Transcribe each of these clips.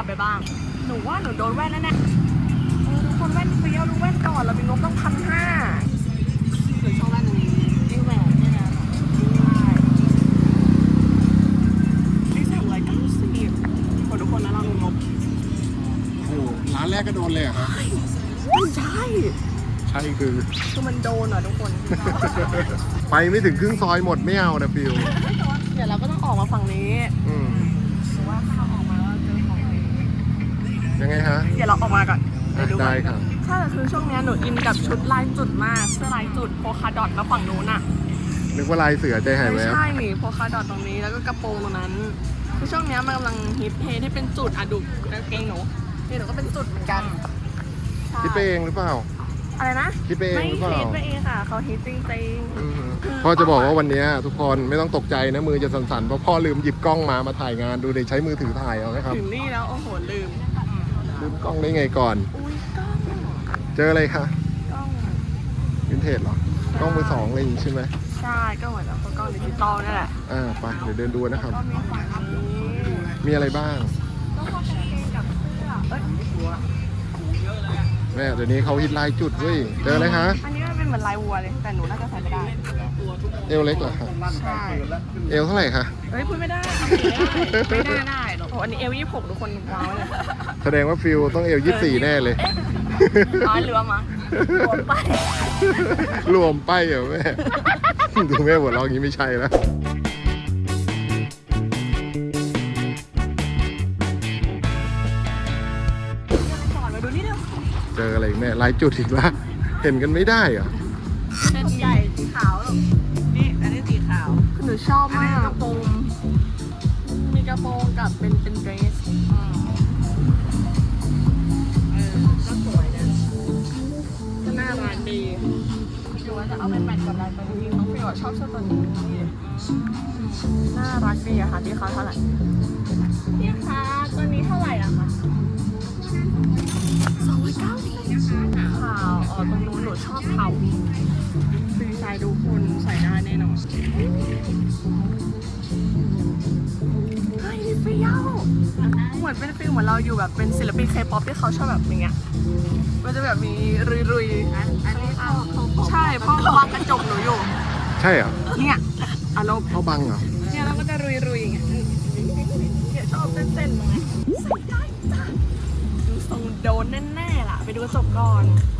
ลับไปบ้าง หนูว่าหนูโดนแว่นแน่ๆเออทุกคนแว่นเฟี้ยวดูแว่นก่อนเรามีงบต้องพันห้าหรือชอบแว่นอันนี้ไอแหวนเนี่ยนะใช่นี่สามร้อยเก้าสิบคนทุกคนนะเรามีงบโอ้โหร้านแรกก็โดนเลยเหรอะครับไม่ใช่ ใช่คือ คือมันโดนอะทุกคนไปไม่ถึงครึ่งซอยหมดไม่เอานะฟิว เดี๋ยวเราก็ต้องออกมาฝั่งนี้ อืม ออกมาก่อนอะเยวได้ครับ ใช่แต่คือช่วงเนี้ยหนูอินกับชุดลายจุดมากเสื้อลายจุดโพคาดอทแล้วฝั่งนู้นอะนึกว่าลายเสือใจหายแวไม่บใช่นี่โพคาดอทตรงนี้แล้วก็กระโปรงตรงนั้นคือช่วงเนี้ยมันกำลังฮิตเทที่เป็นจุดอะดูกางเกงหนูนี่หนูก็เป็นจุดเหมือนกันใช่คิดไปเองหรือเปล่า อะไรนะคิดไปเองไม่หรือเปล่าคิดไปเองค่ะเขาฮิตจริงอืมพ่อจะบอกว่าวันเนี้ยทุกคนไม่ต้องตกใจนะมือจะสั่นๆเพราะพ่อลืมหยิบกล้องมามาถ่ายงานดูเดี๋ยวใช้มือถือถ่ายเอานะครับ ๆถึงนี่แล้วโอ้โหลืม ลืมกล้องได้ไงก่อนอุ้ยกล้องเจออะไรคะกล้องวินเทจเหรอกล้องมือสองอะไรอย่างงี้ใช่ไหมใช่ก็เหมือนแบบกล้องดิจิตอลนี่แหละอ่าไปเดี๋ยวเดินดูนะครับ ก็มีฝั่งนี้มีอะไรบ้าง ก็พวกกางเกงกับเสื้อเอ้ยแม่เดี๋ยวนี้เขาฮิตลายจุดเว้ยเจออะไรคะอันนี้มัน เป็นเหมือนลายวัวเลย แต่หนูน่าจะใส่ไม่ได้ เอวเล็กเหรอคะใช่ เอวเท่าไหร่คะเฮ้ยพูดไม่ได้เอาผิดได้ ไม่ได้ได้หรอกโอ้อันนี้เอลยี่หกทุกคนว้าวเลยแสดงว่าฟิลต้องเอวยี่สี่แน่เลย ร้อยเหลือมารวมไป รวมไปเหรอแม่ ดูแม่หัวเราะอย่างนี้ไม่ใช่แล้วสอนมาดูนี่เร็วเจออะไรอีกแม่ลายจุดอีกละเห็นกันไม่ได้เหรอ ชอบมากกระโปรง มีกระโปรงกับเป็นเป็นเดรสเออก็สวยนะก็น่ารักดีดูว่าจะเอาไปแมทกับอะไรไปดีน้องฟิวอะชอบเสื้อตัวนี้น่ารักดีอะค่ะที่เขาเท่าไหร่พี่คะตัวนี้เท่าไหร่อะคะสองร้อยเก้าสิบขาวอ๋ อตรงนู้นหนูชอบเขาฟรีไซด์ดูคุณใส่ได้แน่นอนเฮ้ยนี่เฟี้ยวเหมือนเป็นฟิลเหมือนเราอยู่แบบเป็นศิลปินเคป๊อปที่เขาชอบแบบอย่างเงี้ยมันจะแบบมีรุยๆอันนี้เขาใช่เพราะเขาบังกระจกหนูอยู่ใช่เหรอเนี่ยอารมณ์เขาบังเหรอเนี่ยเราก็จะรุยๆอย่างเงี้ยเนี่ยชอบเส้นๆตรงนี้ใส่ได้จ้ะดูทรงโดนแน่ๆล่ะ ไปดูกระจกก่อนไป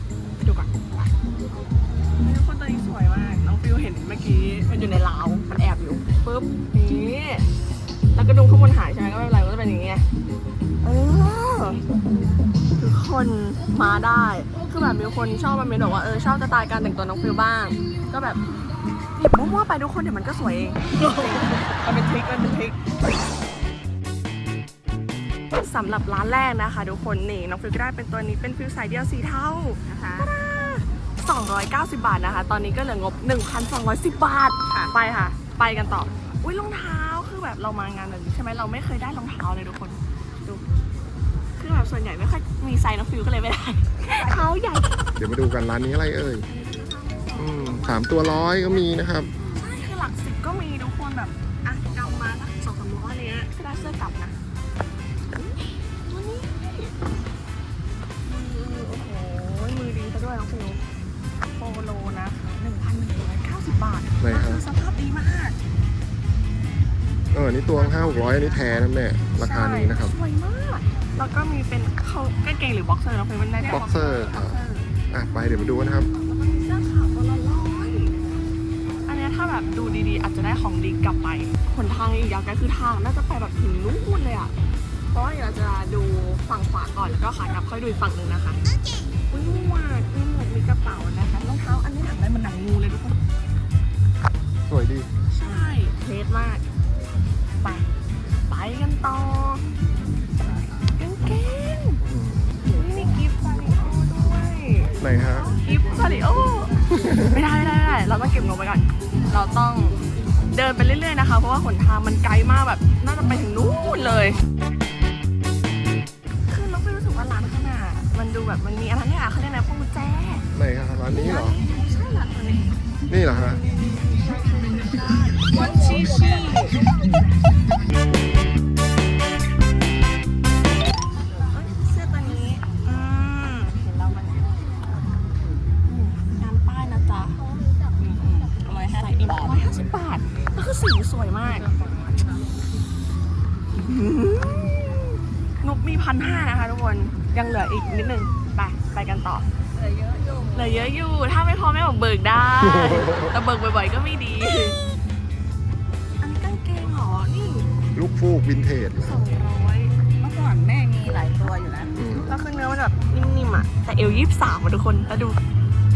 ดูก่อนไปทุกคนตัวนี้สวยมาก น้องฟิวเห็นเมื่อกี้มันอยู่ในราว มันแอบอยู่ปุ๊บนี่แล้วก็ดูข้างบนหายใช่ไหมก็ไม่เป็นไรก็จะเป็นอย่างเงี้ยเออทุกคนมาได้ คือแบบมีคนชอบมาเมนบอกว่าเออชอบสไตล์การแต่งตัวน้องฟิลบ้าง ก็แบบหยิบมั่วๆไปทุกคนเดี๋ยวมันก็สวยเองมันเป็นทริคมันเป็นทริคสำหรับร้านแรกนะคะ ทุกคนนี่น้องฟิลก็ได้เป็นตัวนี้เป็นฟิลสายเดียวสีเทานะคะ 290 บาทนะคะ ตอนนี้ก็เหลืองบ 1,210 บาทค่ะไปค่ะ ไปกันต่อ อุ้ยรองเท้าคือแบบเรามางานแบบนี้ใช่ไหมเราไม่เคยได้รองเท้าเลยทุกคนดูคือแบบส่วนใหญ่ไม่ค่อยมีไซส์น้องฟิลก็เลยไม่ได้เท้าใหญ่เดี๋ยวมาดูกันร้านนี้อะไรเอ่ยอืมสามตัวร้อยก็มีนะครับ ใช่คือหลักสิบก็มีทุกคนแบบอะกำมาสักสองสามร้อยอะไรเงี้ยก็ได้เสื้อกลับนะตัวนี้มือโอ้โหมือดีซะด้วยน้องฟิว บบาทไหนก็ครับ คือสภาพดีมากเออนี่ตัวห้าหกร้อยอันนี้แท้นะแม่ราคานี้นะครับ ใช่สวยมาก แล้วก็มีเป็นเขากางเกงหรือบ็อกเซอร์น้องฟิวมันได้บ็อกเซอร์บ็คอกรับเซอร์ อะไปเดี๋ยวมาดูนะครับ แล้วก็มีเสื้อขาวตัวละร้อยอันเนี้ยถ้าแบบดูดีๆ อาจจะได้ของดีกลับไปหนทางอีกยาวไกลคือทางน่าจะไปแบบถึงนู่นเลยอะ เพราะว่าเดี๋ยวเราจะดูฝั่งขวาก่อนแล้วก็ขากลับค่อยดูอีกฝั่งหนึ่งนะคะอุ้ยหมวกมีหมวกมีกระเป๋านะคะรองเท้าอันนี้หนังได้เหมันหนังงูเลยทุกคน สวยดี ใช่เทสมาก ไป ไปกันต่อกางเกงอืมอุ๊ยมีกิฟต์ซาริโอด้วยไหนฮะ กิฟต์ซาริโอ ไม่ได้ไม่ได้ไม่ได้ เราต้องเก็บงบไว้ก่อน เราต้องเดินไปเรื่อยๆนะคะ เพราะว่าหนทางมันไกลมากแบบ น่าจะไปถึงนู่นเลยคือเราไม่รู้สึกว่าร้านข้างหน้ามันดูแบบมันมีอะไรเนี่ยเขาเรียกอะไรพวกกุญแจไหนฮะร้านนี้เหรอ ใช่ร้านตัวนี้นี่เหรอฮะ วันชีชีเส้อตัวนี้ อืมเห็นแล้วมันงานป้ายนะจ๊ะร้อยห้าสิบบาทร้อยห้าสิบบาทแล้ก็สีสวยมากนุกมีพันห้านะคะทุกคน ยังเหลืออีกนิดนึง ไป ไปกันต่อ ลือเยอะอยู่เหลือเยอะอยู่ ถ้าไม่พอไม่บอกเบิกได้ แต่เบิกบ่อยๆก็ไม่ดี อันนี้กางเกงเหรอ นี่ลูกฟูกวินเทจสองร้อยเมื่อก่อนแม่มีหลายตัวอยู่นะอืมแล้วคือเนื้อมันแบบนิ่มๆอะ แต่เอวยี่สิบสามอะทุกคนแล้วดู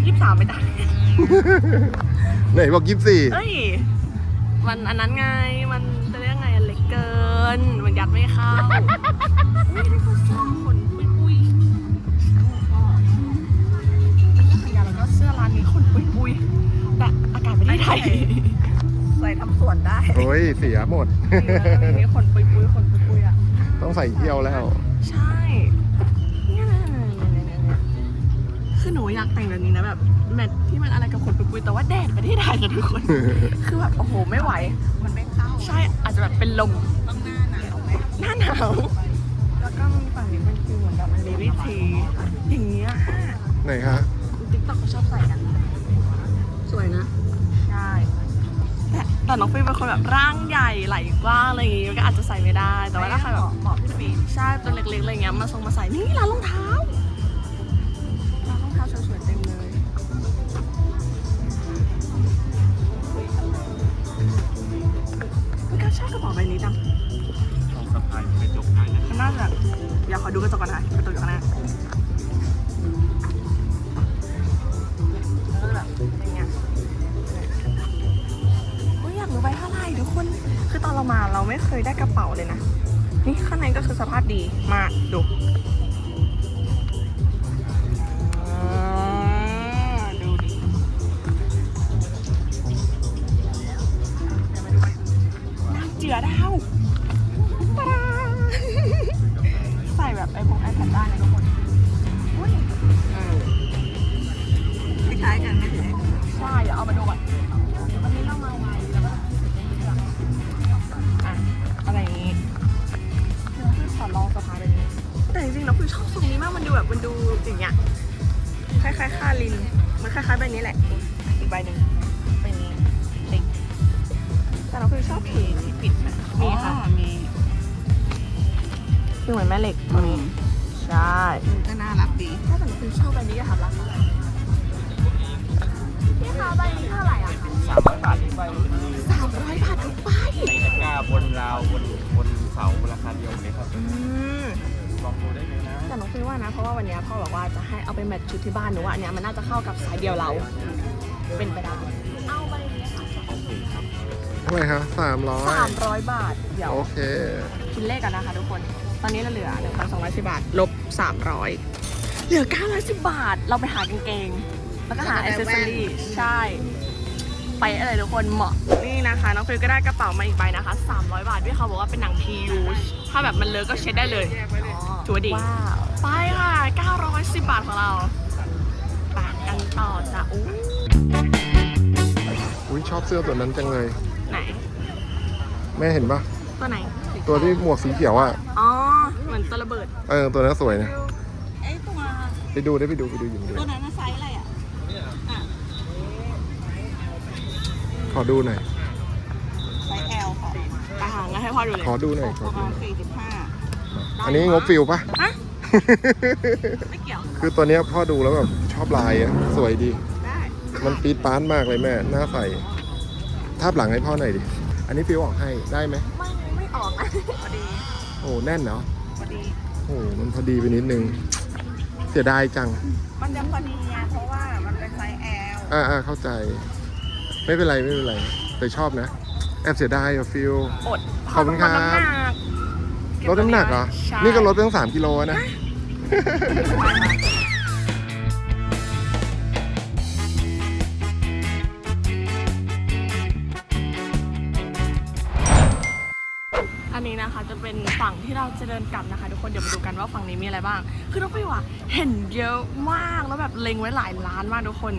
ยี่สิบสามไม่ได้ ไหนบอกยี่สี่เอ้ย มันอันนั้นไง มันจะเรียกไงเล็กเกิน มันยัดไม่เข้าำสวนได้โอ้ยเสียหมดอันนี้ขนปุยปุยขนปุยปุยอะ ต้องใส่เที่ยวแล้ว ใช่เนี่ยนะคือหนูอยากแต่งแบบนี้นะแบบแมทที่มันอะไรกับขนปุยปุยแต่ว่าแดดประเทศไทยกันทุกคน คือแบบโอ้โหไม่ไหว มันไม่เข้า ใช่อาจจะแบบเป็นลมต้องหน้าหนาวไหมหน้าหนาวแล้วก็มีฝั่งนี้เป็นฟิลเหมือนแบบมันเลดี้ทีอย่างเงี้ยไหนคะติ๊กต็อกเขาชอบใส่กัน สวยนะใช่ แต่น้องฟิลเป็นคนแบบร่างใหญ่ไหล่กว้างอะไรอย่างงี้ก็อาจจะใส่ไม่ได้ แต่ว่าถ้าใครแบบเหมาะพี่ฟีใช่ตัวเล็กๆอะไรเงี้ยมาทรงมาใส่นี่ร้านรองเท้าร้านรองเท้าสวยๆเต็มเลยมันก็ชอบกระเป๋าใบนี้จังสะพายกระจกได้นะมันน่าจะเดี๋ยวขอดูกระจกก่อนนะกระจกอยู่ข้างหน้า ไม่เคยได้กระเป๋าเลยนะ นี่ข้างในก็คือสภาพดีมาดู นะเพราะว่าวันเนี้ยพ่อบอกว่าจะให้เอาไปแมทชุดที่บ้านหนูว่าอันเนี้ยมันน่าจะเข้ากับสายเดียวเรา เป็นไปได้ เอาใบนี้ค่ะเท่าไหร่คะสามร้อยสามร้อยบาท เดี๋ยวโอเค คิดเลขกันนะคะทุกคน ตอนนี้เราเหลือหนึ่งพันสองร้อยสิบบาท ลบสามร้อยเหลือเก้าร้อยสิบบาท เราไปหากางเกง แล้วก็หาแล้อิวก็เซไปอแว่นรี่ใช่ ไปอะไรทุกคนเหมาะ นี่นะคะน้องฟิลก็ได้กระเป๋ามาอีกใบนะคะ 300 บาทที่เขาบอกว่าเป็นหนังพียูถ้าแบบมันเลอะก็เช็ดได้เลยถือว่าดี ไปค่ะ 910 บาทของเราไปกันต่อจ้ะอู้อุ้ยชอบเสื้อตัวนั้นจังเลย ไหน แม่เห็นปะตัวไหนตัวที่หมวกสีเขียวอะ อ๋อ เหมือนตัวระเบิด เออ ตัวนั้นสวยนะ ไอ้ตัวไปดูได้ไปดูไปดูหยิบดูตัวนั้นน่ะไซส์อะไรอะอะขอดูหน่อย ไซส์ L ค่ะไปหางั้นให้พ่อดูเลยขอดูหน่อยขปอระดูมาณหน่อย45อันนี้งบฟิลปะฮะ ไม่เกี่ยวคือตัวเนี้ยพ่อดูแล้วแบบชอบลายอะสวยดี ได้มันปีดปานมากเลยแม่หน้าใสทาบหลังให้พ่อหน่อยดิ อันนี้ฟิลออกให้ได้ไหมไม่ไม่ออกนะพอดีโอ้แน่นเนาะพอดี โอ้มันพอดีไปนิดนึง เสียดายจัง มันจะพอดีไงเพราะว่ามันเป็นไซส์ L อ่าอ่าเข้าใจ ไม่เป็นไรไม่เป็นไร แต่ชอบนะ แอบเสียดายอะฟิลอดขอบคุณครับพ่อต้องลดน้ำหนักลดน้ำหนักเหรอ ใช่นี่ก็ลดไปตั้งสามกิโลนะ อันนี้นะคะจะเป็นฝั่งที่เราจะเดินกลับนะคะ ทุกคนเดี๋ยวมาดูกันว่าฝั่งนี้มีอะไรบ้าง คือน้องฟิวอะเห็นเยอะมากแล้วแบบเล็งไว้หลายร้านมากทุกคน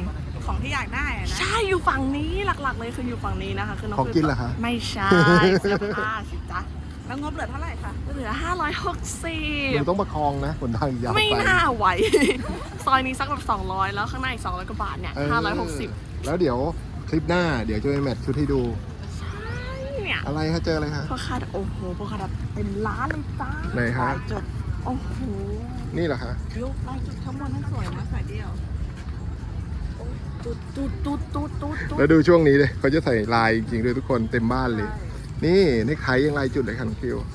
ของที่อยากได้อะนะ ใช่อยู่ฝั่งนี้หลักๆเลยคืออยู่ฝั่งนี้นะคะ คือน้องของฟิวกินเหรอคะ ไม่ใช่เสื้อผ้าสิจ๊ะแล้วงบเหลือเท่าไหร่คะ เหลือ หนู560 ต้องประคองนะขนทางยาวไป ไม่น่าไหว ซอยนี้สักแบบ 200 แล้วข้างหน้าอีก 200 กว่าบาทเนี่ย เออ560แล้วเดี๋ยวคลิปหน้าเดี๋ยวจะไปแมทชุดให้ดูใช่เนี่ยอะไรคะเจออะไรคะพ่อค้าโอ้โหพ่อค้าแบบเป็นล้านเลยจ้าไหนหคะลายจุดโอ้โหนี่เหรอคะลูกลายจุดข้างบนทั้งสวยนะสายเดียวตูดตูดตูดตูดตูดตูดแล้วดูช่วงนี้เลยเขาจะใส่ลายจริงๆด้วยทุกคนเต็มบ้านเลย นี่นี่ใครยังลายจุดเลยค่ะน้องฟิวใช่นี่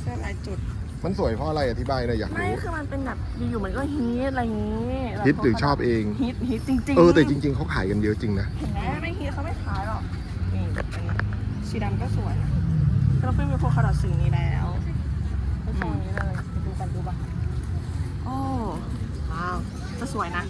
เสื้อลายจุด มันสวยเพราะอะไรอธิบายหน่อยอยากไม่รู้ คือมันเป็นแบบอยู่ๆมันก็ฮิตอะไรอย่างงี้ฮิตหรือชอบเอง ฮิตฮิตจริงๆเออแต่จริง ๆเขาขายกันเยอะจริงนะ เห็นไหมไม่ฮิตเขาไม่ขายหรอกนี่แบบอันนี้สีดำก็สวยนะเราเพิ่งมีพวกคาร์ดสีนี้แล้วเป็นทรงนี้เลยไปดูกันดูป่ะโอ้ว้าวจะสวยนะ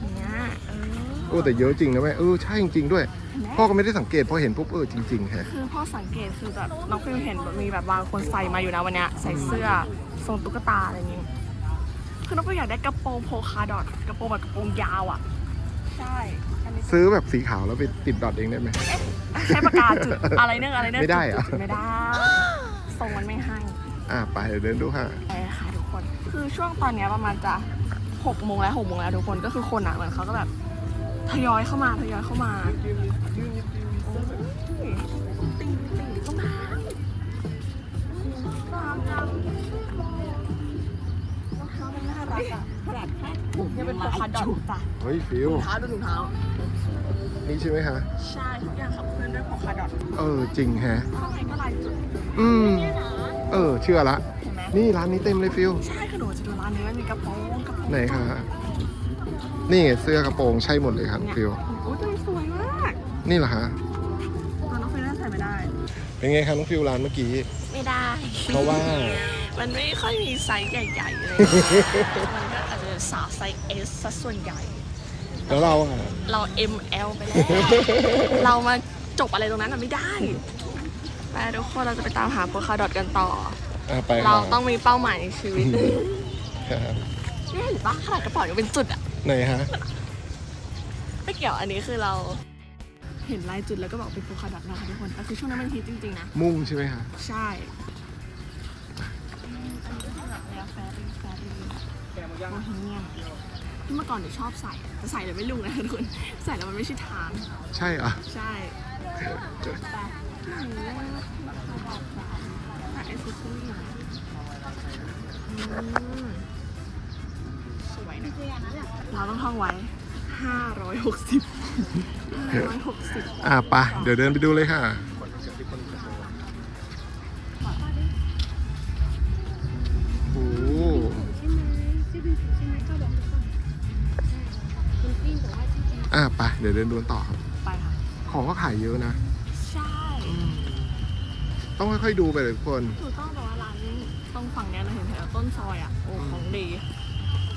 เนี่ยเออ โอ้แต่เยอะจริงนะแม่เออใช่จริงๆด้วยเห็นไหม พ่อก็ไม่ได้สังเกตพอเห็นปุ๊บเออจริงๆแฮะคือพ่อสังเกตคือแบบน้องฟิลเห็นแบบมีแบบบางคนใส่มาอยู่นะวันเนี้ยใส่เสื้อทรงตุ๊กตาอะไรอย่างงี้คือน้องฟิลอยากได้กระโปรงโพคาดอทกระโปรงแบบกระโปรงยาวอะใช่อันนี้ซื้อแบบสีขาวแล้วไปติดดอทเองได้ไหมใช้ปากกาจุดอะไรเนื่องอะไรเนื่องไม่ได้เหรอจุๆไม่ได้ทรงมันไม่ให้อะไปเดี๋ยวเดินดูค่ะไปค่ะทุกคน คือช่วงตอนเนี้ยประมาณจะหกโมงแล้วหกโมงแล้วทุกคนก็คือคนอะเหมือนเขาก็แบบ ทยอยเข้ามาทยอยเข้ามาติ่งติ่งต้องทาตามจังรองเท้ามันน่ารักอะขนาดแค่ยังเป็นโพคาดอทจ้ะเฮ้ยฟิวถุงเท้าดูถุงเท้า นี่ใช่ไหมคะใช่ทุกอย่างขับเคลื่อนด้วยโพคาดอทเออจริงแฮะข้างในก็ลายจุดอืมเออ เชื่อละ นี่ร้านนี้เต็มเลยฟิว ใช่คือหนูจะดูร้านนี้มันมีกระโปรงกระโปรงไหนคะ นี่ไงเสื้อกระโปรงใช่หมดเลยครับฟิวโอ้ยตัวนี้สวยมากนี่เหรอฮะตอนน้องฟิลน่าใส่ไม่ได้ เป็นไงคะน้องฟิวร้านเมื่อกี้ ไม่ได้ เพราะว่า มันไม่ค่อยมีไซส์ใหญ่ๆเลยมันก็อาจจะสาวไซส์ S ซะส่วนใหญ่ แล้วเราอะเรา ML ไปแล้ว เรามาจบอะไรตรงนั้นอะไม่ได้ไปทุกคนเราจะไปตามหาโปรคาดอทกันต่ออะไปเราค่ะต้องมีเป้าหมายในชีวิตครับนี่เห็นปะขนาดกระเป๋ายังเป็นจุดอะ ไหนฮะ ไม่เกี่ยวอันนี้คือเรา เห็นลายจุดแล้วก็บอกเป็นโปรคาดอทนะคะทุกคนแต่คือช่วงนั้นมันฮิตจริงๆนะ มุ่งใช่ไหมฮะ ใช่แฟรี่แฟรี่โบฮีเมียนที่เมื่อก่อนหนูชอบใส่แต่ใส่แล้วไม่ลุงนะทุกคนใส่แล้วมันไม่ใช่ทาง ใช่เหรอะใช่แต่หนูว่าราคาบาทสามแต่ไอซิสซอรี่อืมสวยนะ เราต้องท่องไว้ 560 560อะไปเดี๋ยวเดินไปดูเลยค่ะ โอ้โหอะไปเดี๋ยวเดินดูกันต่อครับ ไปค่ะ ของก็ขายเยอะนะ ใช่ต้องค่อยๆดูไปเลยทุกคน ถูกต้องแต่ว่าร้านตรงฝั่งเนี้ยเราเห็นแถวต้นซอยอะ โอ้ของดี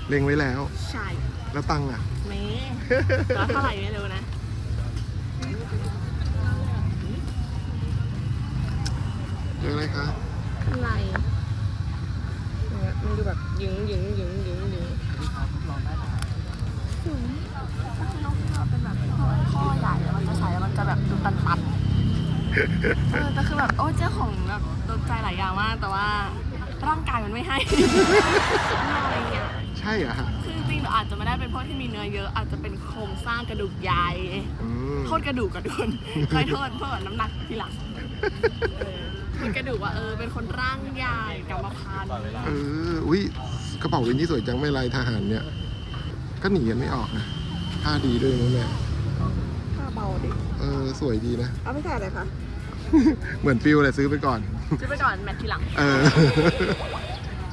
เล็งไว้แล้ว ใช่แล้วตังค์อะเมแล้วเท่าไหร่ไม่รู้นะเจออะไรคะอะไรเนี่ยมันดูแบบหยึงหยึงหยึงหยึงหยึงสูงถ้าคือน้องที่เราเป็นแบบข้อใหญ่แล้วมันจะใส่แล้วมันจะแบบดูตันตันๆเออแต่คือแบบโอ้เจ้าของแบบตกใจหลายอย่างมากแต่ว่าร่างกายมันไม่ให้อะไรเงี้ยใช่เหรอะฮะคือจริงๆหนูอาจจะไม่ได้เป็นพวกที่มีเนื้อเยอะอาจจะเป็นโครงสร้างกระดูกใหญ่อืมโทษกระดูกกระดูกใครโทษโทษน้ำหนักทีหลังเออโทษกระดูกว่าเออเป็นคนร่างใหญ่กรรมพันธุ์เอออุ้ยกระเป๋าวินนี่สวยจังไม่ลายทหารเนี่ย ก็หนีกันไม่ออกนะผ้าดีด้วยนะแม่ผ้าเบาดิ เออสวยดีนะ เอาไปใส่อะไรคะ เหมือนฟิลเลยซื้อไปก่อน ซื้อไปก่อนแมททีหลังเออ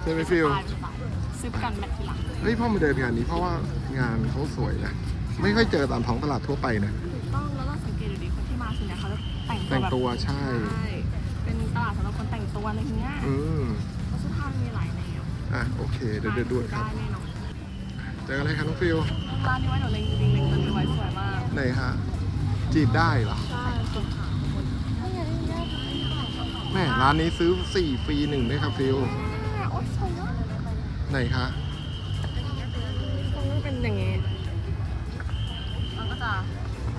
ใช่ไหมฟิลสไตล์สไตล์ ซื้อไปก่อนแมททีหลังเฮ้ยพ่อมาเดินงานนี้เพราะว่างานเขาสวยนะไม่ค่อยเจอตามท้องตลาดทั่วไปนะ ถูกต้องแล้วเราสังเกตดูดิคนที่มาส่วนใหญ่เขาจะแต่งตัวแต่งแบบตัวใช่ ใช่เป็นตลาดสำหรับคนแต่งตัวอะไรเงี้ยอืมเพราะเสื้อผ้ามีหลายแนวอะโอเค เดี๋ยวเดินดูครับ ได้แน่นอนเจออะไรคะน้องฟิลร้านนี้ไว้หนูเล็งจริงๆเล็งตัวนี้ไว้สวยมากไหนฮะ จีบได้เหรอใช่สุดขาคนแม่ร้านนี้ซื้อสี่ฟรีหนึ่งด้วยครับฟิล โอ๊ยสวยมาก ไหนคะตรงนี้เป็นอย่างงี้มันก็จะ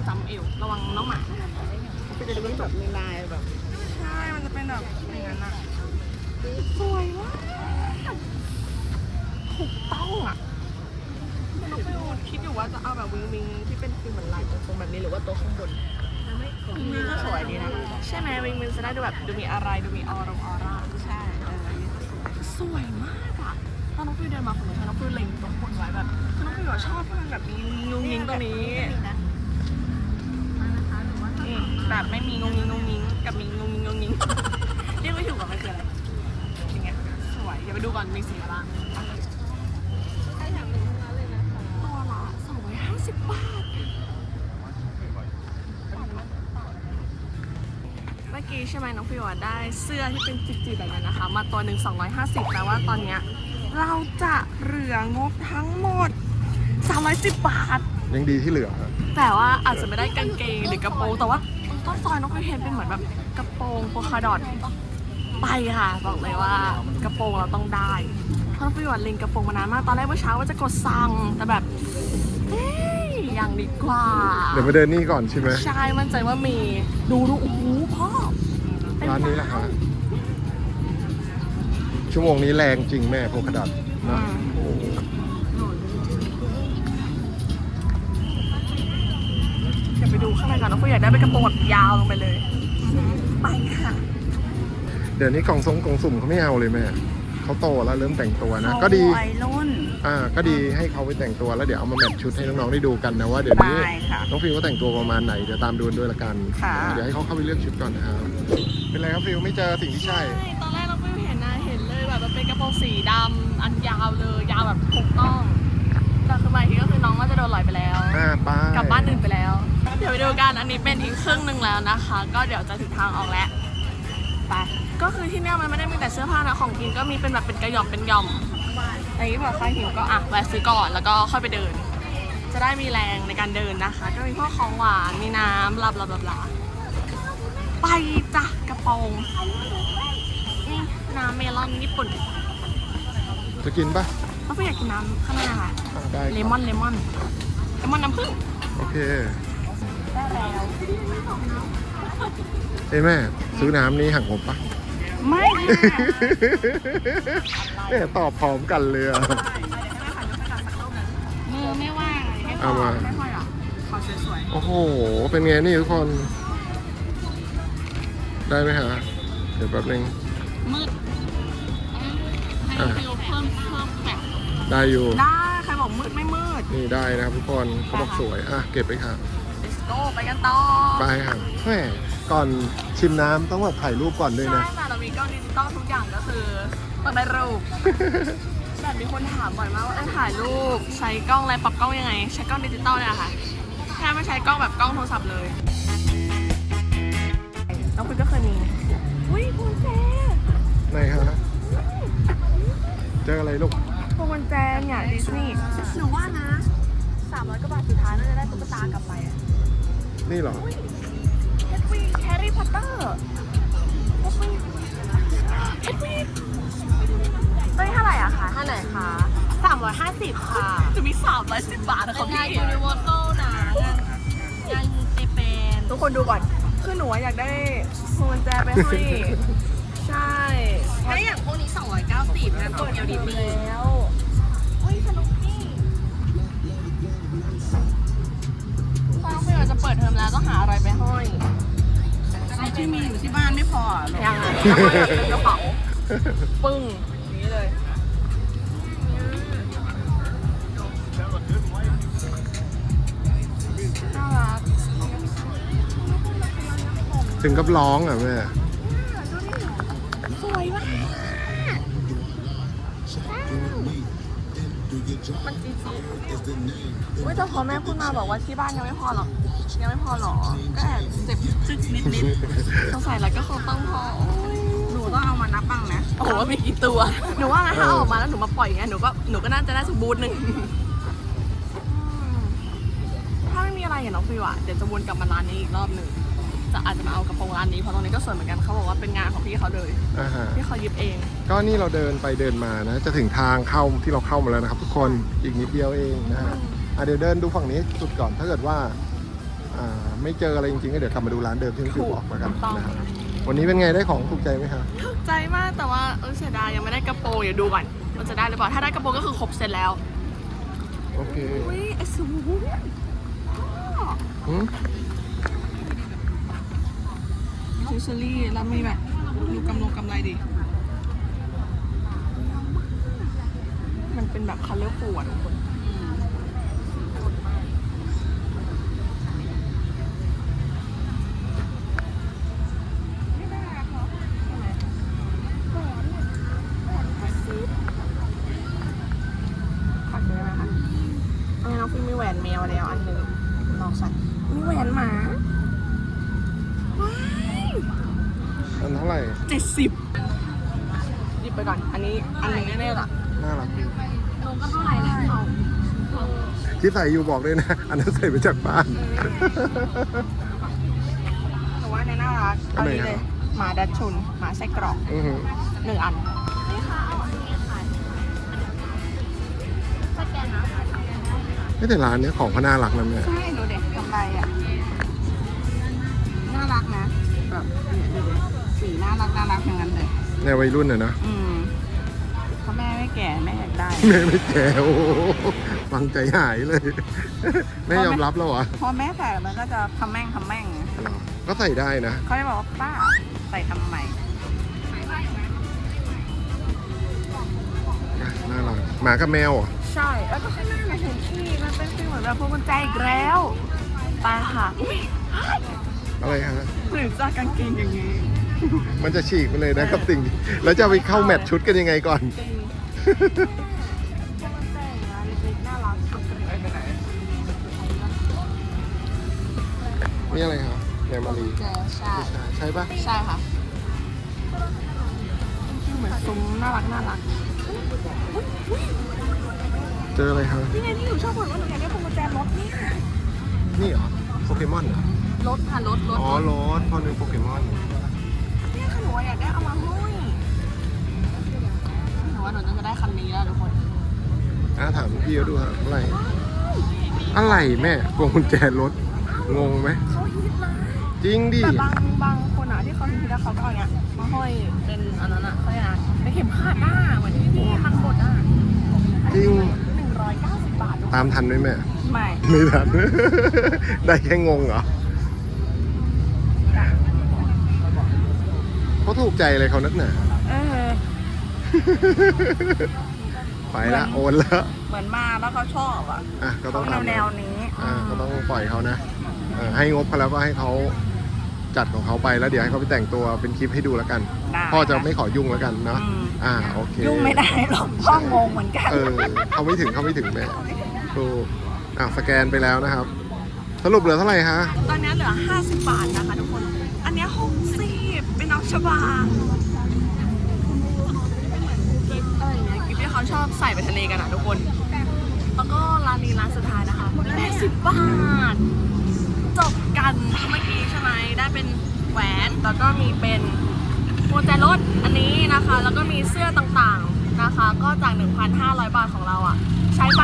จำเอวระวังน้องหมานะคะคือจะเป็นแบบมีลายแบบใช่ มันจะเป็นแบบอย่างนั้นอะสวยมากถูกต้องอะน้องฟิวคิดอยู่ว่าจะเอาแบบวิงวิงที่เป็นฟิลเหมือนลายตรงๆแบบนี้หรือว่าตัวข้างบนวิงวิงก็สวยดีนะ ใช่ไหมวิงวิงจะได้ดูแบบดูมีอะไรดูมีออรงออร่าใช่เออสวย มฟิวเดินมาฝั่งนู้นน้องฟิวเล็งตรงคนไว้แบบคือน้องฟิวอะชอบที่มันแบบมีงุ้งยิงตรงนี้ แบบไม่มีงุ้งยิงงุ้งยิงกับมีงุ้งยิงงุ้งยิงเรียกไม่ถูกกับมันคืออะไรอย่างเงี้ยสวยเดี๋ยวไปดูก่อนมีสีอะไรบ้างตัวละสองร้อยห้าสิบบาท เมื่อกี้ใช่ไหมน้องฟิวอะได้เสื้อที่เป็นจิบๆแบบนั้นนะคะ มาตัวหนึ่ง250แปลว่าตอนเนี้ย เราจะเหลืองบทั้งหมด 310 บาท ยังดีที่เหลือแต่ว่าอาจจะไม่ได้กางเกงหรือกระโปรงแต่ว่าต้นซอยน้องฟิวเห็นเป็นเหมือนแบบกระโปรงโพคาดอทไปค่ะ บอกเลยว่ากระโปรงเราต้องได้เพราะน้องฟิวอะเล็งกระโปรงมานานมากตอนแรกเมื่อเช้าว่าจะกดสั่งแต่แบบเฮ้ยยังดีกว่าเดี๋ยวมาเดินนี่ก่อนใช่ไหมใช่มั่นใจว่ามีดูดูโอ้โหพ่อเต็มร้านนี้แหละฮะ ชั่วโมงนี้แรงจริงแม่โพกระดับนะโอ้โหเดี๋ยวไปดูข้างในก่อนน้องฟิวอยากได้เป็นกระโปรงแบบยาวลงไปเลย ไปค่ะ เดี๋ยวนี้กล่องทรงกล่องสุ่มเขาไม่เอาเลยแม่เขาโตแล้วเริ่มแต่งตัวนะ ก็ดีวัยรุ่นอ่าก็ดีให้เขาไปแต่งตัวแล้วเดี๋ยวเอามาแมทชุดให้น้องๆได้ดูกันนะว่าเดี๋ยวนี้ได้ค่ะน้องฟิวเขาแต่งตัวประมาณไหนเดี๋ยวตามดูด้วยละกันค่ะเดี๋ยวให้เขาเข้าไปเลือกชุดก่อนนะครับเป็นไรครับฟิวไม่เจอสิ่งที่ใช่ สีดำอันยาวเลย ยาวแบบถูกต้องแต่คือมาอีกทีก็คือน้องก็จะโดนลอยไปแล้ว อ่าไปกลับบ้านอื่นไปแล้ว เดี๋ยวไปดูกัน อันนี้เป็นอีกครึ่งหนึ่งแล้วนะคะ ก็เดี๋ยวจะถึงทางออกแล้ว ไป ก็คือที่เนี่ยมันไม่ได้มีแต่เสื้อผ้านะ ของกินก็มีเป็นแบบเป็นกระหย่อมเป็นหย่อมอันนี้แบบใครหิวก็อะแวะซื้อก่อนแล้วก็ค่อยไปเดิน จะได้มีแรงในการเดินนะคะ ก็มีพวกของหวาน มีน้ำบลาบลาบลาบลาไปจ้ะกระโปรงอืมน้ำเมลอนญี่ปุ่น จะกินปะก็อยากกินน้ำข้างหน้าค่ะอ่าได้เลครับมอนเลมอนเลมอนน้ำผึ้งโอเค ได้แล้ว เอ้ยแม่ ซื้อน้ำนี้หักผมปะ ไม่ค่ะเนี่ยตอบพร้อมกันเลยอะ มือไม่ว่างไม่พเอาอมา ไม่พอหรอขอสวยโอ้โห เป็นไงนี่ทุกคน ได้ไหมฮะ เดี๋ยวแป๊บนึงๆมืดให้ อะฟิลเพิ่มเพิ่มแบบได้อยู่ ได้ใครบอกมืดไม่มืด นี่ได้นะครับทุกคนเขาบอกสวย อะ เก็บไปค่ะ let's go ไปกันต่อไปค่ะแม่ก่อนชิมน้ำต้องแบบถ่ายรูปก่อนด้วยใช่นะแต่เรามีกล้องดิจิตอลทุกอย่างก็คือต้องได้รูปแบบมีคนถามบ่อยมากว่าเอ้ยถ่ายรูปใช้กล้องอะไรปรับกล้องยังไง ใช้กล้องดิจิตอลเนี่ยค่ะแค่ไม่ใช้กล้องแบบกล้องโทรศัพท์เลยน้องคุณก็เคยมีอุ้ยพวงแจไหนฮะ เจออะไรลูกพวงกุญแจเนี่ยดิสนีย์หนูว่านะสามร้อยกว่าบาทสุดท้ายน่าจะได้ตุ๊กตากลับไปอะนี่เหรอแฮร์รี่แฮร์รี่พอตเตอร์แฮร์รี่แฮร์รี่ตัวนี้เท่าไหร่อะคะเท่าไหร่คะสามร้อยห้าสิบค่ะ จะมีสามร้อยสิบบาทนะคะพี่งานยูนิเวอร์แซลนะงานเตเปนทุกคนดูก่อน คือหนูอะอยากได้พวงกุญแจไปให้ใช่ ถ้าอย่างพวกนี้ 290นะเปิดเดียวดีแล้วเฮ้ยสนุกนี่ตอนน้องเฟย์จะเปิดเทอมแล้วต้องหาอะไรไปห้อยที่มีอยู่ที่บ้านไม่พอหรอยังไงแล้วก็แบบเป็นกระเป๋าปึ้งอย่างนี้เลยน่ารัก ถึงกับร้องอะแม่ มันจีจีอุ้ยแต่พอแม่พูดมาบอกว่าที่บ้านยังไม่พอหรอกยังไม่พอหรอก็แอบเจ็บจึกนิดนิดๆสงสัยแล้วก็คงต้องพอโอ้ยหนูต้องเอามานับบ้างนะโอ้โหว่ามีกี่ตัว หนูว่านะถ้าเอาออกมาแล้วหนูมาปล่อยอย่างเงี้ยหนูก็หนูก็น่าจะได้สักบูธหนึ่งอืมถ้าไม่มีอะไรอย่างน้องฟิวอะเดี๋ยวจะวนกลับมาร้านนี้อีกรอบหนึ่ง จะอาจจะมาเอากระโปรงร้านนี้เพราะตรงนี้ก็สวยเหมือนกันเขาบอกว่าเป็นงานของพี่เขาเลยอ่าฮะพี่เขายิบเอง ก็นี่เราเดินไปเดินมานะ จะถึงทางเข้าที่เราเข้ามาแล้วนะครับ ทุกคนอีกนิดเดียวเองนะฮะอะเดี๋ยวเดินดูฝั่งนี้สุดก่อนถ้าเกิดว่าอ่าไม่เจออะไรจริงๆก็เดี๋ยวกลับมาดูร้านเดิมที่พี่บอกแล้วกันถูกต้อง นะครับวันนี้เป็นไงได้ของถูกใจไหมครับถูกใจมากแต่ว่าเออเสียดายยังไม่ได้กระโปรงเดี๋ยวดูก่อนมันจะได้หรือเปล่าถ้าได้กระโปรงก็คือครบเสร็จแล้วโอเคอุ้ยไอสูงหื มซิซรี่แล้วมีแบบดูกำลงกำไรดิ มันเป็นแบบคัลเลอร์ฟูอะทุกคน ขอซื้อได้ไหมคะอันนี้น้องฟิล์มมีแหวนแมวแล้วอันหนึ่งลองใส่มีแหวนหมาว้าย อันเท่าไหร่ เจ็ดสิบหยิบไปก่อน อันนี้อันหนึ่งแน่ๆล่ะ น่ารักดี ลงก็เท่าไหร่แล้ว ที่ใส่อยู่บอกด้วยนะ อันนั้นใส่มาจากบ้านแต่ว่าในน่ารักอัเอานไหนนี้เลยอะหมาดัชชุนหมาไส้กรอกอือหือหนึ่งอันไม่แต่ร้านเนี้ยของเขาน่ารักนะแม่ ใช่ดูเด็กกำไรอะน่ารักนะแบบเนี่ยดูดิสีน่ารักน่ารักทั้งนั้นเลยในวัยรุ่นน่ะนะอืมเพราะแม่ไม่แก่แม่อยากได้ แม่ไม่แก่โอ้โห ฟังใจหายเลยแม่ยอมรับแล้วเหรอพอแม่ใส่มันก็จะทำแม่งทำแม่งก็ใส่ได้นะเขาจะบอกว่าป้าใส่ทำไมน่ารักหมากับแมวเหรอใช่แล้วก็ข้างหน้าเราเห็นที่มันเป็นฟีลเหมือนแบบพวงกุญแจอีกแล้วไปค่ะอุ๊ยอะไรฮะหรือจะกางเกงอย่างนี้ มันจะฉีกไปเลยนะกับสิ่งนี้แล้วจะเอาไปเข้าแมทชุดกันยังไงก่อน นี่อะไรครับแนมมารีใช่ใช่ใช่ใช่ปะใช่ค่ะเหมือนซุ้มน่ารักน่ารักเจออะไรครับนี่ไงที่หนูชอบบ่นว่าหนูอยากได้พวงกุญแจรถเนี่ยนี่เหรอโปเกมอนเหรอรถค่ะรถรถอ๋อรถพอนึงโปเกมอนเนี่ยค่ะหนูอยากได้เอามาห้อยหนูว่าหนูจะได้คันนี้แล้วทุกคนอะถามพี่เขาดูฮะอะไรอะไรแม่พวงกุญแจรถงงไหมเขา ฮิตนะจริงดิแต่บางบางคนอะที่เขาฮิตแล้วเขาก็เอาเนี้ยมาห้อยเป็นอันนั้นอะเขาเรียกอะไรนะเป็นเข็มขัดอะเหมือนที่พี่มันบดอะจริงหนึ่งร้อยเก้าสิบบาททุกคนตามทันไหมแม่ไม่ไม่ทัน ได้แค่งงเหรอเขาถูกใจอะไรเขานักหนาเออ ไปละโอนละเหมือนมาแล้วเขาชอบอะอะก็ต้องเขาทำแนวๆนี้ อะก็ต้องปล่อยเขานะเออ ให้งบเขาแล้วก็ให้เขาจัดของเขาไปแล้วเดี๋ยวให้เขาไปแต่งตัวเป็นคลิปให้ดูแล้วกัน ได้พ่อจะไม่ขอยุ่งแล้วกันเนาะอืม อ่าโอเคยุ่งไม่ได้หรอกพ่องงเหมือนกัน เออเขาไม่ถึงเขาไม่ถึงแม่ถูกอะสแกนไปแล้วนะครับ สรุปเหลือเท่าไหร่ฮะตอนนี้เหลือ 50 บาทนะคะทุกคน อันเนี้ย60เป็นน้องชบากิฟต์อะไรอย่างเงี้ยกิฟต์ที่เขาชอบใส่ไปทะเลกันอะทุกคน แล้วก็ร้านนี้ร้านสุดท้ายนะคะ80บาท จบกันเมื่อกี้ใช่ไหมได้เป็นแหวนแล้วก็มีเป็นพวงแจรถอันนี้นะคะ แล้วก็มีเสื้อต่างๆนะคะ ก็จาก 1,500 บาทของเราอะใช้ไป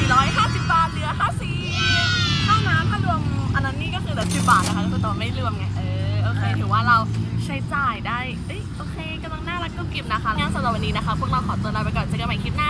1,450 บาทเหลือ50ค่าน้ำถ้ารวมอันนั้นนี่ก็คือเหลือ10บาทนะคะก็คือตัวไม่รวมไงเออโอเคถือว่าเราใช้จ่ายได้เอ้ยโอเคกำลังน่ารักก็กิบนะคะงั้นสำหรับวันนี้นะคะ พวกเราขอตัวลาไปก่อนเจอกันใหม่คลิปหน้า